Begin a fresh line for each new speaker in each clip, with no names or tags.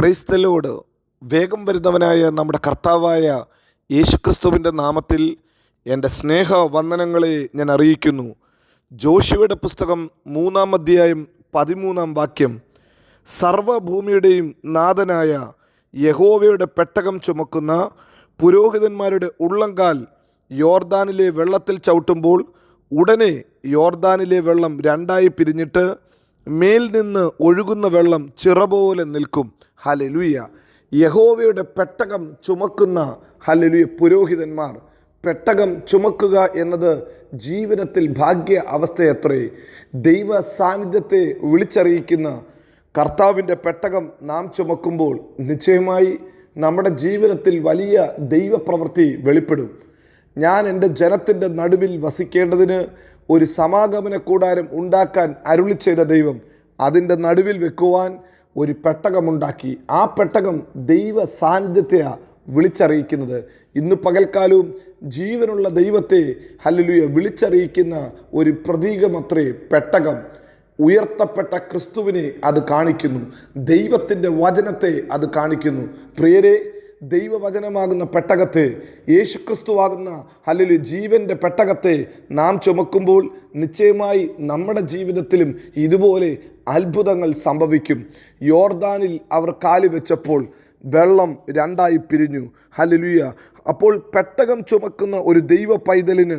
Praise the Lord വേഗം വരുന്നവനായ നമ്മുടെ കർത്താവായ യേശുക്രിസ്തുവിന്റെ നാമത്തിൽ എന്റെ സ്നേഹ വന്ദനങ്ങളെ ഞാൻ അറിയിക്കുന്നു. ജോഷിയുടെ പുസ്തകം മൂന്നാം അധ്യായം പതിമൂന്നാം വാക്യം. സർവഭൂമിയുടെയും നാഥനായ യഹോവയുടെ പെട്ടകം ചുമക്കുന്ന പുരോഹിതന്മാരുടെ ഉള്ളങ്കാൽ യോർദാനിലെ വെള്ളത്തിൽ ചവിട്ടുമ്പോൾ ഉടനെ യോർദാനിലെ വെള്ളം രണ്ടായി പിരിഞ്ഞിട്ട് മേൽ നിന്ന് ഒഴുകുന്ന വെള്ളം ചിറ പോലെ നിൽക്കും. ഹലലുയ യഹോവയുടെ പെട്ടകം ചുമക്കുന്ന ഹലലുയ പുരോഹിതന്മാർ പെട്ടകം ചുമക്കുക എന്നത് ജീവിതത്തിൽ ഭാഗ്യ അവസ്ഥയത്രേ. ദൈവ സാന്നിധ്യത്തെ വിളിച്ചറിയിക്കുന്ന കർത്താവിന്റെ പെട്ടകം നാം ചുമക്കുമ്പോൾ നിശ്ചയമായി നമ്മുടെ ജീവിതത്തിൽ വലിയ ദൈവപ്രവൃത്തി വെളിപ്പെടും. ഞാൻ എന്റെ ജനത്തിന്റെ നടുവിൽ വസിക്കേണ്ടതിന് ഒരു സമാഗമന കൂടാരം ഉണ്ടാക്കാൻ അരുളി ചെയ്ത ദൈവം അതിന്റെ നടുവിൽ വെക്കുവാൻ ഒരു പെട്ടകമുണ്ടാക്കി. ആ പെട്ടകം ദൈവ സാന്നിധ്യത്തെയാണ് വിളിച്ചറിയിക്കുന്നത്. ഇന്ന് പകൽക്കാലവും ജീവനുള്ള ദൈവത്തെ ഹല്ലുയ വിളിച്ചറിയിക്കുന്ന ഒരു പ്രതീകമത്രേ പെട്ടകം. ഉയർത്തപ്പെട്ട ക്രിസ്തുവിനെ അത് കാണിക്കുന്നു. ദൈവത്തിന്റെ വചനത്തെ അത് കാണിക്കുന്നു. പ്രിയരെ ദൈവവചനമാകുന്ന പെട്ടകത്തെ യേശുക്രിസ്തുവാകുന്ന അല്ലെങ്കിൽ ജീവന്റെ പെട്ടകത്തെ നാം ചുമക്കുമ്പോൾ നിശ്ചയമായി നമ്മുടെ ജീവിതത്തിലും ഇതുപോലെ അത്ഭുതങ്ങൾ സംഭവിക്കും. യോർദാനിൽ അവർ കാലി വെച്ചപ്പോൾ വെള്ളം രണ്ടായി പിരിഞ്ഞു. ഹലലുയ അപ്പോൾ പെട്ടകം ചുമക്കുന്ന ഒരു ദൈവ പൈതലിന്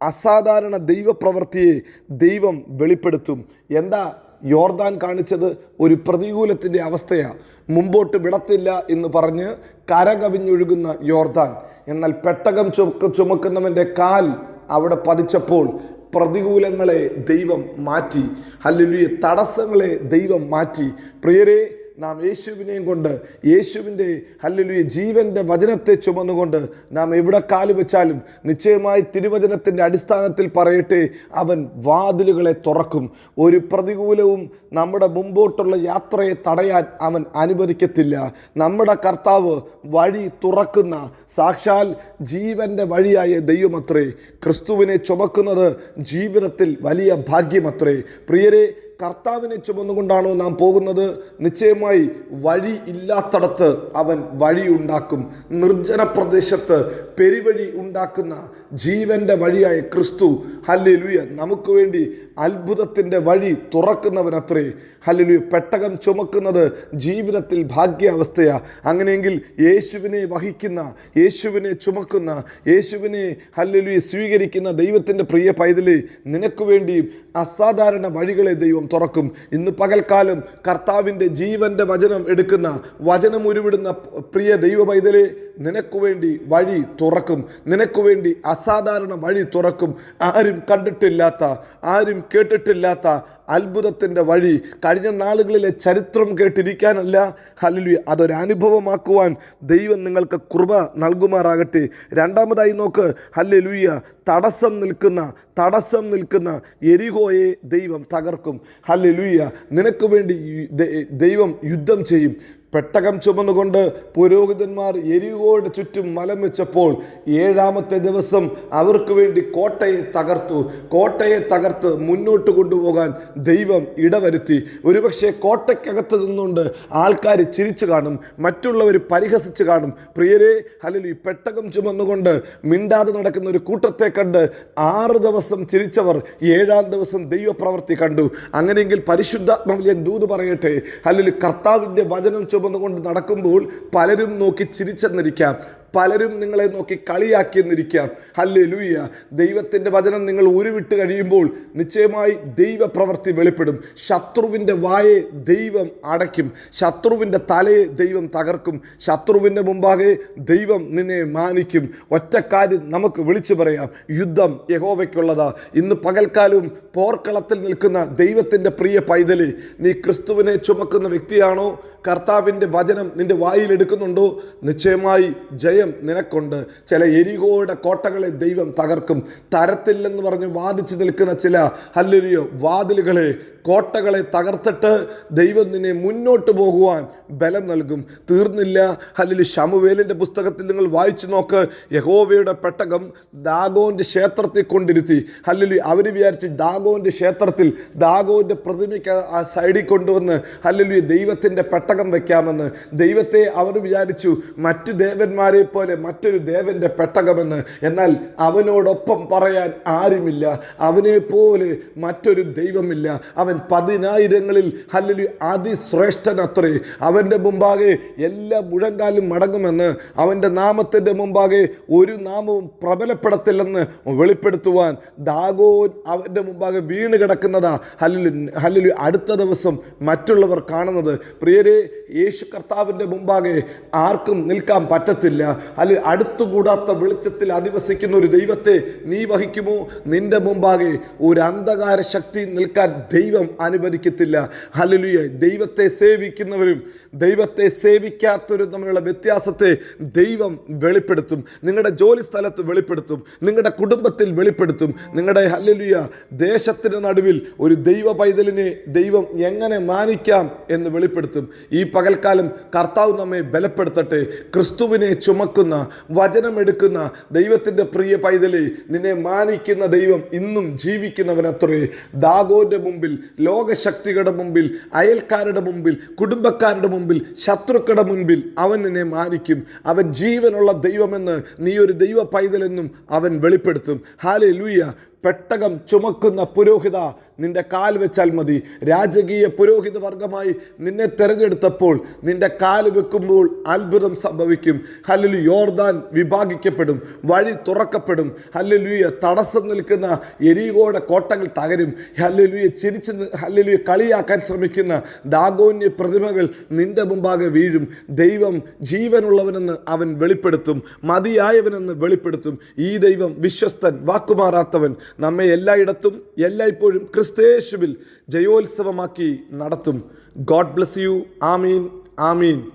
അസാധാരണ ദൈവപ്രവൃത്തിയെ ദൈവം വെളിപ്പെടുത്തും. എന്താ യോർദാൻ കാണിച്ചത്? ഒരു പ്രതികൂലത്തിന്റെ അവസ്ഥയാണ് മുമ്പോട്ട് വിടത്തില്ല എന്ന് പറഞ്ഞ് കരകവിഞ്ഞൊഴുകുന്ന യോർദാൻ. എന്നാൽ പെട്ടകം ചുമക്ക ചുമക്കുന്നവന്റെ കാൽ അവിടെ പതിച്ചപ്പോൾ പ്രതികൂലങ്ങളെ ദൈവം മാറ്റി. ഹല്ലുലിയ. തടസ്സങ്ങളെ ദൈവം മാറ്റി. പ്രിയരെ നാം യേശുവിനെയും കൊണ്ട് യേശുവിന്റെ ഹല്ലുലിയ ജീവന്റെ വചനത്തെ ചുമന്നുകൊണ്ട് നാം എവിടെ കാൽ വെച്ചാലും നിശ്ചയമായി തിരുവചനത്തിന്റെ അടിസ്ഥാനത്തിൽ പറയട്ടെ അവൻ വാതിലുകളെ തുറക്കും. ഒരു പ്രതികൂലവും നമ്മുടെ മുമ്പോട്ടുള്ള യാത്രയെ തടയാൻ അവൻ അനുവദിക്കത്തില്ല. നമ്മുടെ കർത്താവ് വഴി തുറക്കുന്ന സാക്ഷാൽ ജീവന്റെ വഴിയായ ദൈവമത്രേ ക്രിസ്തുവിനെ ചുമക്കുന്നത് ജീവിതത്തിൽ വലിയ ഭാഗ്യമത്രേ. പ്രിയരെ കർത്താവിനെ ചുമന്നുകൊണ്ടാണോ നാം പോകുന്നത്? നിശ്ചയമായി വഴി ഇല്ലാത്തടത്ത് അവൻ വഴിയുണ്ടാക്കും. നിർജന പ്രദേശത്ത് പെരുവഴി ഉണ്ടാക്കുന്ന ജീവന്റെ വഴിയായ ക്രിസ്തു. ഹല്ലിലുയ. നമുക്ക് വേണ്ടി അത്ഭുതത്തിന്റെ വഴി തുറക്കുന്നവനത്രേ. ഹല്ലിലുയ. പെട്ടകം ചുമക്കുന്നത് ജീവിതത്തിൽ ഭാഗ്യാവസ്ഥയാ. അങ്ങനെയെങ്കിൽ യേശുവിനെ വഹിക്കുന്ന യേശുവിനെ ചുമക്കുന്ന യേശുവിനെ ഹല്ലിലുയ സ്വീകരിക്കുന്ന ദൈവത്തിന്റെ പ്രിയ പൈതലി നിനക്ക് വേണ്ടി അസാധാരണ വഴികളെ ദൈവം തുറക്കും. ഇന്ന് പകൽക്കാലം കർത്താവിന്റെ ജീവന്റെ വചനം എടുക്കുന്ന വചനം ഉരുവിടുന്ന പ്രിയ ദൈവ പൈതലെ നിനക്ക് വേണ്ടി വഴി തുറക്കും. നിനക്ക് വേണ്ടി അസാധാരണ വഴി തുറക്കും. ആരും കണ്ടിട്ടില്ലാത്ത ആരും കേട്ടിട്ടില്ലാത്ത അത്ഭുതത്തിന്റെ വഴി കഴിഞ്ഞ നാളുകളിലെ ചരിത്രം കേട്ടിരിക്കാനല്ല. ഹല്ലുയ അതൊരനുഭവമാക്കുവാൻ ദൈവം നിങ്ങൾക്ക് കൃപ നൽകുമാറാകട്ടെ. രണ്ടാമതായി നോക്ക്. ഹല്ലുയ്യ തടസ്സം നിൽക്കുന്ന തടസ്സം നിൽക്കുന്ന എരിഹോയെ ദൈവം തകർക്കും. ഹല്ലുയ്യ നിനക്ക് വേണ്ടി ദൈവം യുദ്ധം ചെയ്യും. പെട്ടകം ചുമന്നുകൊണ്ട് പുരോഹിതന്മാർ എരികോട് ചുറ്റും മലം വെച്ചപ്പോൾ ഏഴാമത്തെ ദിവസം അവർക്ക് വേണ്ടി കോട്ടയെ തകർത്തു. കോട്ടയെ തകർത്ത് മുന്നോട്ട് കൊണ്ടുപോകാൻ ദൈവം ഇടവരുത്തി. ഒരുപക്ഷെ കോട്ടയ്ക്കകത്ത് നിന്നുകൊണ്ട് ആൾക്കാർ ചിരിച്ചു കാണും മറ്റുള്ളവർ പരിഹസിച്ച് കാണും. പ്രിയരെ അല്ലെങ്കിൽ പെട്ടകം ചുമന്നുകൊണ്ട് മിണ്ടാതെ നടക്കുന്ന ഒരു കൂട്ടത്തെ കണ്ട് ആറ് ദിവസം ചിരിച്ചവർ ഏഴാം ദിവസം ദൈവപ്രവൃത്തി കണ്ടു. അങ്ങനെയെങ്കിൽ പരിശുദ്ധാത്മാവിൽ ഞാൻ ദൂത് പറയട്ടെ. അല്ലെങ്കിൽ കർത്താവിന്റെ വചനം ചുമന്നുകൊണ്ട് നടക്കുമ്പോൾ പലരും നോക്കി ചിരിച്ചെന്നിരിക്കാം. പലരും നിങ്ങളെ നോക്കി കളിയാക്കിയെന്നിരിക്കാം. ഹല്ലേ ലൂയ്യ ദൈവത്തിന്റെ വചനം നിങ്ങൾ ഉരുവിട്ട് കഴിയുമ്പോൾ നിശ്ചയമായി ദൈവപ്രവൃത്തി വെളിപ്പെടും. ശത്രുവിന്റെ വായെ ദൈവം അടയ്ക്കും. ശത്രുവിന്റെ തലയെ ദൈവം തകർക്കും. ശത്രുവിന്റെ മുമ്പാകെ ദൈവം നിന്നെ മാനിക്കും. ഒറ്റ കാര്യം നമുക്ക് വിളിച്ചു പറയാം. യുദ്ധം യഹോവയ്ക്കുള്ളതാ. ഇന്ന് പകൽക്കാലവും പോർക്കളത്തിൽ നിൽക്കുന്ന ദൈവത്തിന്റെ പ്രിയ പൈതലി നീ ക്രിസ്തുവിനെ ചുമക്കുന്ന വ്യക്തിയാണോ? കർത്താവിന്റെ വചനം നിന്റെ വായിൽ എടുക്കുന്നുണ്ടോ? നിശ്ചയമായി ജയം നിനക്കുണ്ട്. ചില എരികോയുടെ കോട്ടകളെ ദൈവം തകർക്കും. തരത്തില്ലെന്ന് പറഞ്ഞ് വാദിച്ചു നിൽക്കുന്ന ചില ഹല്ലുരിയോ വാതിലുകളെ കോട്ടകളെ തകർത്തിട്ട് ദൈവം നിന്നെ മുന്നോട്ട് പോകുവാൻ ബലം നൽകും. തീർന്നില്ല. അല്ലെങ്കിൽ ഷമുവേലിന്റെ പുസ്തകത്തിൽ നിങ്ങൾ വായിച്ചു നോക്ക്. യഹോവയുടെ പെട്ടകം ദാഗോന്റെ ക്ഷേത്രത്തിൽ കൊണ്ടിരുത്തി. അല്ലെങ്കിൽ അവർ വിചാരിച്ച് ദാഗോന്റെ ക്ഷേത്രത്തിൽ ദാഗോന്റെ പ്രതിമയ്ക്ക് ആ സൈഡിൽ കൊണ്ടുവന്ന് അല്ലെങ്കിൽ ദൈവത്തിന്റെ പെട്ടകം വെക്കാമെന്ന്. ദൈവത്തെ അവർ വിചാരിച്ചു മറ്റു ദേവന്മാരെ പോലെ മറ്റൊരു ദേവന്റെ പെട്ടകമെന്ന്. എന്നാൽ അവനോടൊപ്പം പറയാൻ ആരുമില്ല. അവനെ പോലെ മറ്റൊരു ദൈവമില്ല. അവൻ പതിനായിരങ്ങളിൽ അല്ലെങ്കിൽ അതിശ്രേഷ്ഠനത്രേ. അവന്റെ മുമ്പാകെ എല്ലാ മുഴങ്കാലും മടങ്ങുമെന്ന് അവന്റെ നാമത്തിന്റെ മുമ്പാകെ ഒരു നാമവും പ്രബലപ്പെടത്തില്ലെന്ന് വെളിപ്പെടുത്തുവാൻ ദാഗോൻ അവന്റെ മുമ്പാകെ വീണ് കിടക്കുന്നതാ. ഹല്ലലു ഹല്ലലു അടുത്ത ദിവസം മറ്റുള്ളവർ കാണുന്നത്. പ്രിയരെ യേശു കർത്താവിന്റെ മുമ്പാകെ ആർക്കും നിൽക്കാൻ പറ്റത്തില്ല. അല്ലെ അടുത്തുകൂടാത്ത വെളിച്ചത്തിൽ അധിവസിക്കുന്ന ഒരു ദൈവത്തെ നീ വഹിക്കുമോ? നിന്റെ മുമ്പാകെ ഒരു അന്ധകാര ശക്തി നിൽക്കാൻ ദൈവം അനുവദിക്കത്തില്ല. ഹലലുയ ദൈവത്തെ സേവിക്കുന്നവരും ദൈവത്തെ സേവിക്കാത്തവരും തമ്മിലുള്ള വ്യത്യാസത്തെ ദൈവം വെളിപ്പെടുത്തും. നിങ്ങളുടെ ജോലി സ്ഥലത്ത് വെളിപ്പെടുത്തും. നിങ്ങളുടെ കുടുംബത്തിൽ വെളിപ്പെടുത്തും. നിങ്ങളുടെ ഹല്ലലുയ ദേശത്തിന് നടുവിൽ ഒരു ദൈവ പൈതലിനെ ദൈവം എങ്ങനെ മാനിക്കാം എന്ന് വെളിപ്പെടുത്തും. ഈ പകൽക്കാലം കർത്താവ് നമ്മെ ബലപ്പെടുത്തട്ടെ. ക്രിസ്തുവിനെ ചുമക്കുന്ന വചനമെടുക്കുന്ന ദൈവത്തിന്റെ പ്രിയ പൈതലെ നിന്നെ മാനിക്കുന്ന ദൈവം ഇന്നും ജീവിക്കുന്നവനത്രേ. ദാഗോന്റെ മുമ്പിൽ ലോകശക്തികളുടെ മുമ്പിൽ അയൽക്കാരുടെ മുമ്പിൽ കുടുംബക്കാരുടെ മുമ്പിൽ ശത്രുക്കളുടെ മുൻപിൽ അവൻ നിന്നെ മാനിക്കും. അവൻ ജീവനുള്ള ദൈവമെന്ന് നീ ഒരു ദൈവ പൈതലെന്നും അവൻ വെളിപ്പെടുത്തും. ഹാലെ ലൂയ പെട്ടകം ചുമക്കുന്ന പുരോഹിത നിന്റെ കാൽ വെച്ചാൽ മതി. രാജകീയ പുരോഹിത വർഗമായി നിന്നെ തെരഞ്ഞെടുത്തപ്പോൾ നിന്റെ കാൽ വെക്കുമ്പോൾ അത്ഭുതം സംഭവിക്കും. ഹല്ലലു യോർദാൻ വിഭാഗിക്കപ്പെടും വഴി തുറക്കപ്പെടും. ഹല്ലലുയ തടസ്സം നിൽക്കുന്ന എരികോടെ കോട്ടകൾ തകരും. ഹല്ലലുയ ചിരിച്ച് ഹല്ലലുയ കളിയാക്കാൻ ശ്രമിക്കുന്ന ദാഗോന്യ പ്രതിമകൾ നിന്റെ മുമ്പാകെ വീഴും. ദൈവം ജീവനുള്ളവനെന്ന് അവൻ വെളിപ്പെടുത്തും മതിയായവനെന്ന് വെളിപ്പെടുത്തും. ഈ ദൈവം വിശ്വസ്തൻ വാക്കുമാറാത്തവൻ നമ്മെ എല്ലായിടത്തും എല്ലായ്പ്പോഴും ക്രിസ്തേശുവിൽ ജയോത്സവമാക്കി നടത്തും. ഗോഡ് ബ്ലസ് യു ആമീൻ. ആമീൻ.